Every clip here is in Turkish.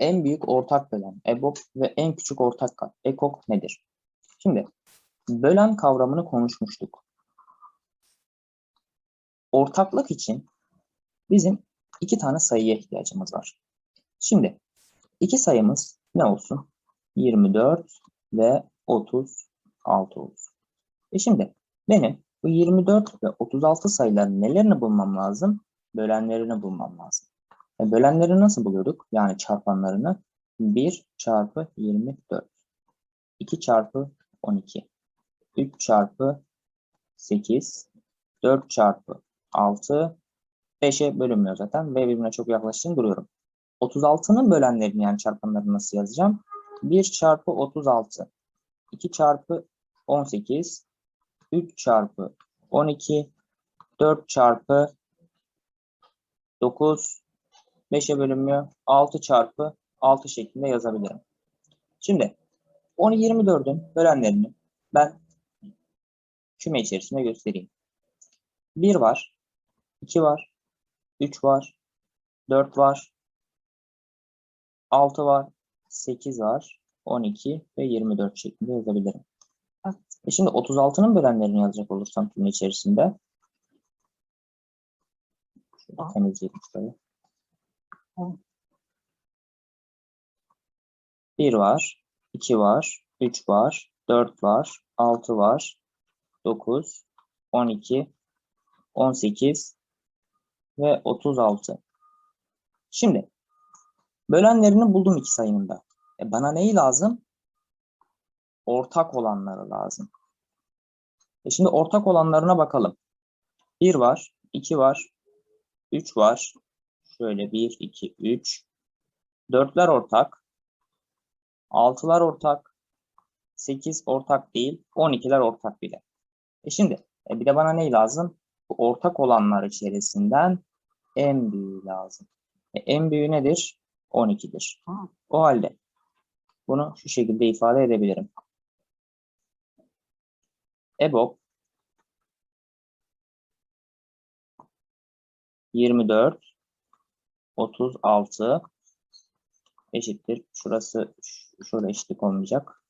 En büyük ortak bölen EBOB ve en küçük ortak kat EKOK nedir? Şimdi bölen kavramını konuşmuştuk. Ortaklık için bizim iki tane sayıya ihtiyacımız var. Şimdi iki sayımız ne olsun? 24 ve 36 olsun. E şimdi benim bu 24 ve 36 sayıların nelerini bulmam lazım? Bölenlerini bulmam lazım. E bölenleri nasıl buluyorduk? Yani çarpanlarını 1 çarpı 24, 2 çarpı 12, 3 çarpı 8, 4 çarpı 6, 5'e bölünmüyor zaten. Ve birbirine çok yaklaştığını duruyorum. 36'nın bölenlerini yani çarpanlarını nasıl yazacağım? 1 çarpı 36, 2 çarpı 18, 3 çarpı 12, 4 çarpı 9, 5'e bölünmüyor. 6 çarpı 6 şeklinde yazabilirim. Şimdi 10'u 24'ün bölenlerini ben küme içerisinde göstereyim. 1 var, 2 var, 3 var, 4 var, 6 var, 8 var, 12 ve 24 şeklinde yazabilirim. E şimdi 36'nın bölenlerini yazacak olursam küme içerisinde şöyle temizleyelim şurayı. 1 var, 2 var, 3 var, 4 var, 6 var, 9, 12, 18 ve 36. Şimdi bölenlerini buldum iki sayının da. E bana neyi lazım? Ortak olanları lazım. E şimdi ortak olanlarına bakalım. 1 var, 2 var, 3 var. Şöyle 1, 2, 3. 4'ler ortak. 6'lar ortak. 8 ortak değil. 12'ler ortak bile. E şimdi e bir de bana ne lazım? Bu ortak olanlar içerisinden en büyüğü lazım. E en büyüğü nedir? 12'dir. O halde bunu şu şekilde ifade edebilirim. EBOB 24 36 eşittir. Şurası şurada eşitlik olmayacak.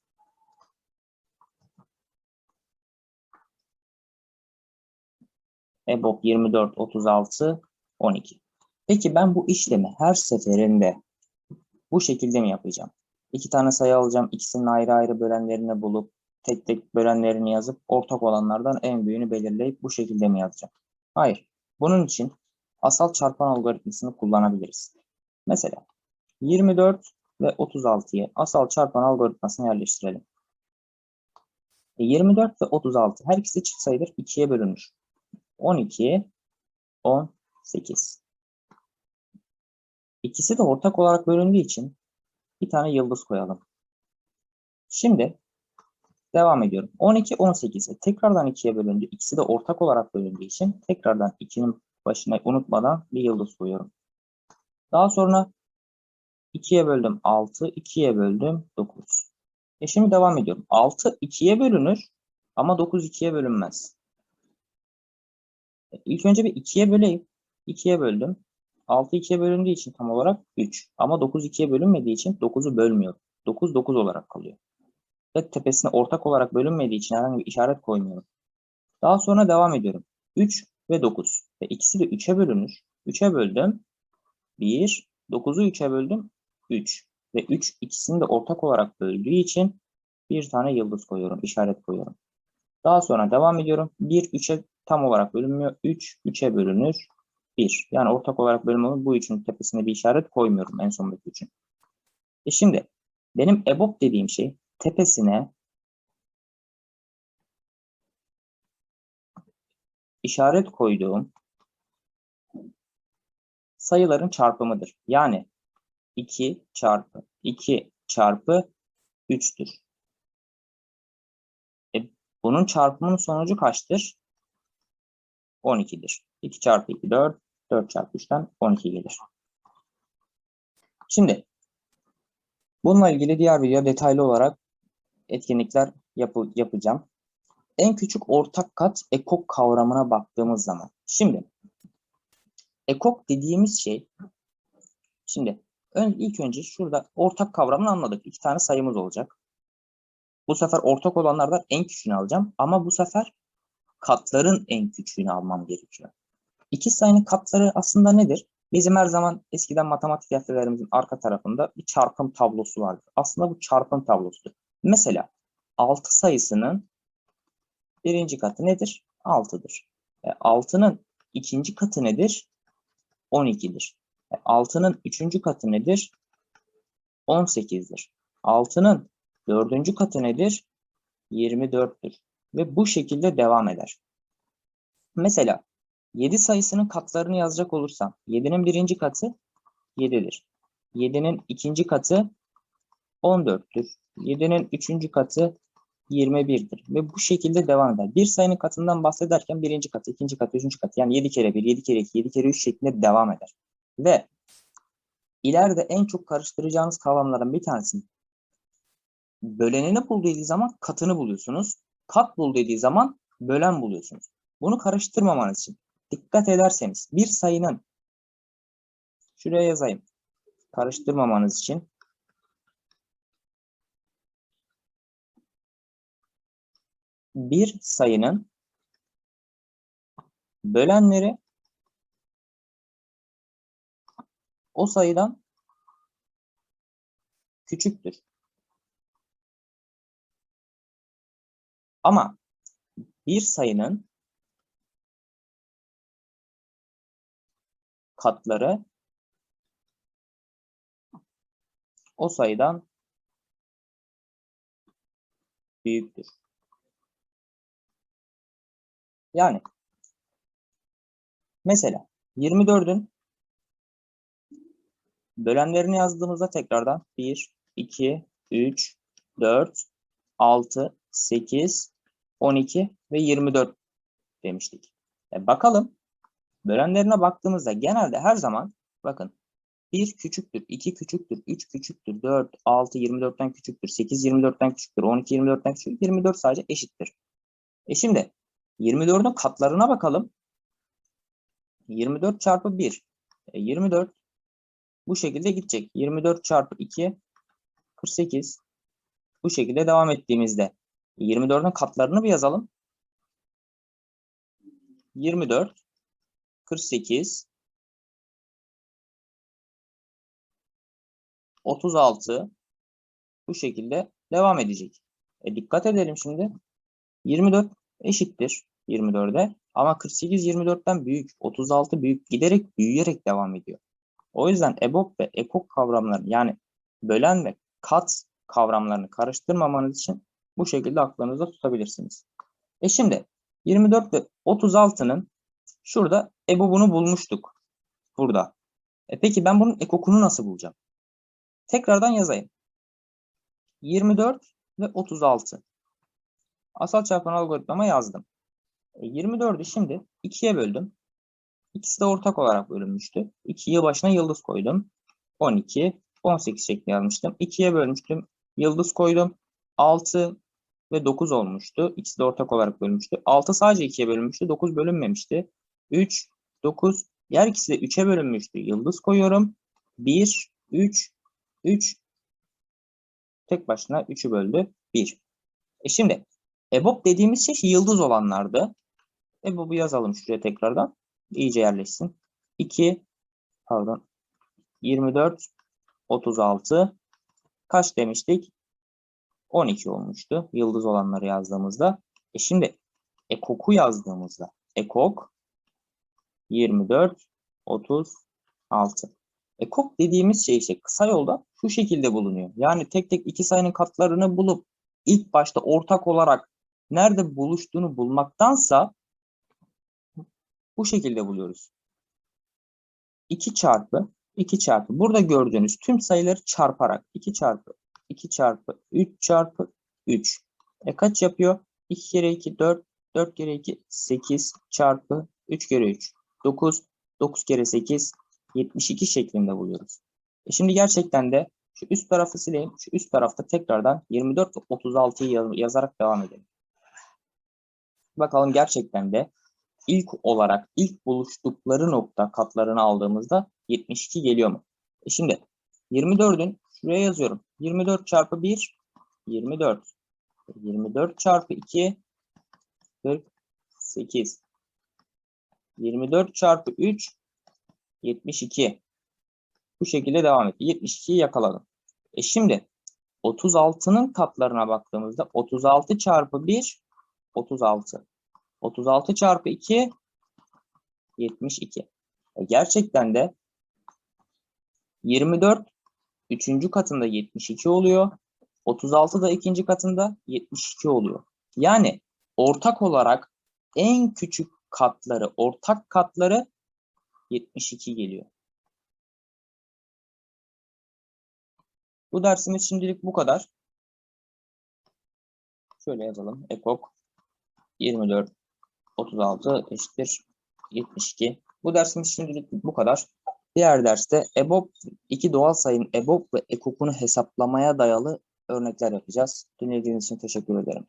EBOB 24 36 12. Peki ben bu işlemi her seferinde bu şekilde mi yapacağım? İki tane sayı alacağım. ikisinin ayrı ayrı bölenlerini bulup tek tek bölenlerini yazıp ortak olanlardan en büyüğünü belirleyip bu şekilde mi yazacağım? Hayır. Bunun için asal çarpan algoritmasını kullanabiliriz. Mesela 24 ve 36'yı asal çarpan algoritmasına yerleştirelim. E, 24 ve 36 her ikisi çift sayıdır. 2'ye bölünmüş. 12, 18. İkisi de ortak olarak bölündüğü için bir tane yıldız koyalım. Şimdi devam ediyorum. 12, 18'e tekrardan 2'ye bölündü. İkisi de ortak olarak bölündüğü için tekrardan 2'nin başına unutmadan bir yıldız koyuyorum. Daha sonra 2'ye böldüm 6, 2'ye böldüm 9. E şimdi devam ediyorum. 6 2'ye bölünür ama 9 2'ye bölünmez. E, İlk önce bir 2'ye böleyim. 2'ye böldüm. 6 2'ye bölündüğü için tam olarak 3. Ama 9 2'ye bölünmediği için 9'u bölmüyorum. 9 9 olarak kalıyor. Ve tepesine ortak olarak bölünmediği için herhangi bir işaret koymuyorum. Daha sonra devam ediyorum. 3 ve 9. Ve ikisi de 3'e bölünür. 3'e böldüm. 1. 9'u 3'e böldüm. 3. Ve 3 ikisini de ortak olarak böldüğü için bir tane yıldız koyuyorum. işaret koyuyorum. Daha sonra devam ediyorum. 1 3'e tam olarak bölünmüyor. 3 3'e bölünür. 1. Yani ortak olarak bölünmüyor. Bu üçün tepesine bir işaret koymuyorum en sondaki üçün. E şimdi benim EBOB dediğim şey tepesine işaret koyduğum sayıların çarpımıdır. Yani 2 çarpı 2 çarpı 3'tür. E, bunun çarpımının sonucu kaçtır? 12'dir. 2 çarpı 2 4, 4 çarpı 3'ten 12 gelir. Şimdi bununla ilgili diğer video detaylı olarak etkinlikler yapı- yapacağım. En küçük ortak kat ekok kavramına baktığımız zaman. Şimdi ekok dediğimiz şey şimdi ön, ilk önce şurada ortak kavramını anladık. İki tane sayımız olacak. Bu sefer ortak olanlardan en küçüğünü alacağım. Ama bu sefer katların en küçüğünü almam gerekiyor. İki sayının katları aslında nedir? Bizim her zaman eskiden matematik deftelerimizin arka tarafında bir çarpım tablosu vardır. Aslında bu çarpım tablosudur. Mesela 6 sayısının birinci katı nedir? 6'dır. E, 6'nın ikinci katı nedir? 12'dir. E, 6'nın üçüncü katı nedir? 18'dir. 6'nın dördüncü katı nedir? 24'tür. Ve bu şekilde devam eder. Mesela 7 sayısının katlarını yazacak olursam 7'nin birinci katı 7'dir. 7'nin ikinci katı 14'tür. 7'nin üçüncü katı 21'dir. Ve bu şekilde devam eder. Bir sayının katından bahsederken birinci katı, ikinci katı, üçüncü katı yani 7 kere 1, 7 kere 2, 7 kere 3 şeklinde devam eder. Ve ileride en çok karıştıracağınız kavramların bir tanesi bölenini bul dediği zaman katını buluyorsunuz. Kat bul dediği zaman bölen buluyorsunuz. Bunu karıştırmamanız için dikkat ederseniz bir sayının şuraya yazayım. Karıştırmamanız için bir sayının bölenleri o sayıdan küçüktür. Ama bir sayının katları o sayıdan büyüktür. Yani mesela 24'ün bölenlerini yazdığımızda tekrardan 1, 2, 3, 4, 6, 8, 12 ve 24 demiştik. E bakalım bölenlerine baktığımızda genelde her zaman bakın 1 küçüktür, 2 küçüktür, 3 küçüktür, 4, 6 24'ten küçüktür, 8 24'ten küçüktür, 12 24'ten küçüktür, 24 sadece eşittir. E şimdi 24'ün katlarına bakalım. 24 çarpı 1. E 24 bu şekilde gidecek. 24 çarpı 2 48. Bu şekilde devam ettiğimizde 24'ün katlarını bir yazalım. 24 48 36 bu şekilde devam edecek. E dikkat edelim şimdi. 24 eşittir 24'e ama 48 24'ten büyük. 36 büyük giderek büyüyerek devam ediyor. O yüzden EBOB ve EKOK kavramları yani bölen ve kat kavramlarını karıştırmamanız için bu şekilde aklınızda tutabilirsiniz. E şimdi 24 ve 36'nın şurada EBOB'unu bulmuştuk. Burada. E peki ben bunun EKOK'unu nasıl bulacağım? Tekrardan yazayım. 24 ve 36. Asal çarpan algoritmama yazdım. E 24'ü şimdi 2'ye böldüm. İkisi de ortak olarak bölünmüştü. 2'yi başına yıldız koydum. 12, 18 şeklinde yazmıştım. 2'ye bölmüştüm. Yıldız koydum. 6 ve 9 olmuştu. İkisi de ortak olarak bölünmüştü. 6 sadece 2'ye bölünmüştü. 9 bölünmemişti. 3, 9. Diğer ikisi de 3'e bölünmüştü. Yıldız koyuyorum. 1, 3, 3. Tek başına 3'ü böldü. 1. E şimdi EBOB dediğimiz şey yıldız olanlardı. EBOB'u yazalım şuraya tekrardan. İyice yerleşsin. 2 pardon 24 36 kaç demiştik? 12 olmuştu. Yıldız olanları yazdığımızda. E şimdi ekok'u yazdığımızda ekok 24 36 ekok dediğimiz şey işte kısa yolda şu şekilde bulunuyor. Yani tek tek iki sayının katlarını bulup ilk başta ortak olarak nerede buluştuğunu bulmaktansa bu şekilde buluyoruz. 2 çarpı 2 çarpı burada gördüğünüz tüm sayıları çarparak 2 çarpı 2 çarpı 3 çarpı 3. E kaç yapıyor? 2 kere 2 4 4 kere 2 8 çarpı 3 kere 3 9 9 kere 8 72 şeklinde buluyoruz. E şimdi gerçekten de şu üst tarafı sileyim. Şu üst tarafta tekrardan 24 ve 36'yı yazarak devam edelim. Bakalım gerçekten de ilk olarak ilk buluştukları nokta katlarını aldığımızda 72 geliyor mu? E şimdi 24'ün şuraya yazıyorum. 24 çarpı 1 24. 24 çarpı 2 48. 24 çarpı 3 72. Bu şekilde devam etti. 72'yi yakaladım. E şimdi 36'nın katlarına baktığımızda 36 çarpı 1 36. 36 çarpı 2 72. E gerçekten de 24 üçüncü katında 72 oluyor. 36 da ikinci katında 72 oluyor. Yani ortak olarak en küçük katları, ortak katları 72 geliyor. Bu dersimiz şimdilik bu kadar. Şöyle yazalım. Ekok 24 36 eşittir 72. Bu dersimiz şimdilik bu kadar. Diğer derste EBOB, iki doğal sayının EBOB ve EKOK'unu hesaplamaya dayalı örnekler yapacağız. Dinlediğiniz için teşekkür ederim.